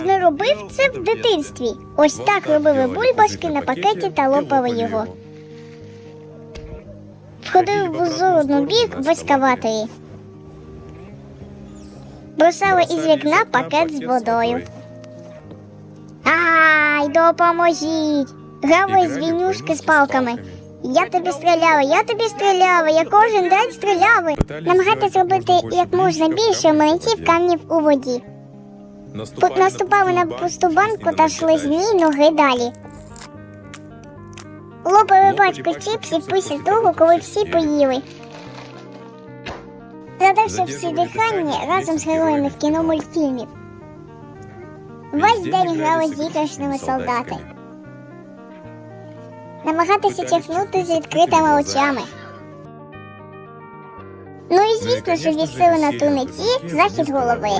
не робив це в дитинстві. Ось так робили бульбашки на пакеті та лопали його. Входив в узорну бік в ескаваторі. Бросали із вікна пакет з водою. Ай, допоможіть! Грали з війнушки з палками. Я тобі стріляла, я тобі стріляла, я кожен день стріляла. Намагайтесь робити як можна більше млинців камнів у воді. Тут наступали на пусту банку та йшли з ній ноги далі. Лопали пачку чіпсів після того, коли всі поїли. Задавши всі дихання разом з героями в кіно мультфільмів. Весь день грали з іграшними солдати. Намагатися чихнути з відкритими очами. Ну і звісно, що вісили на туниці захід голови.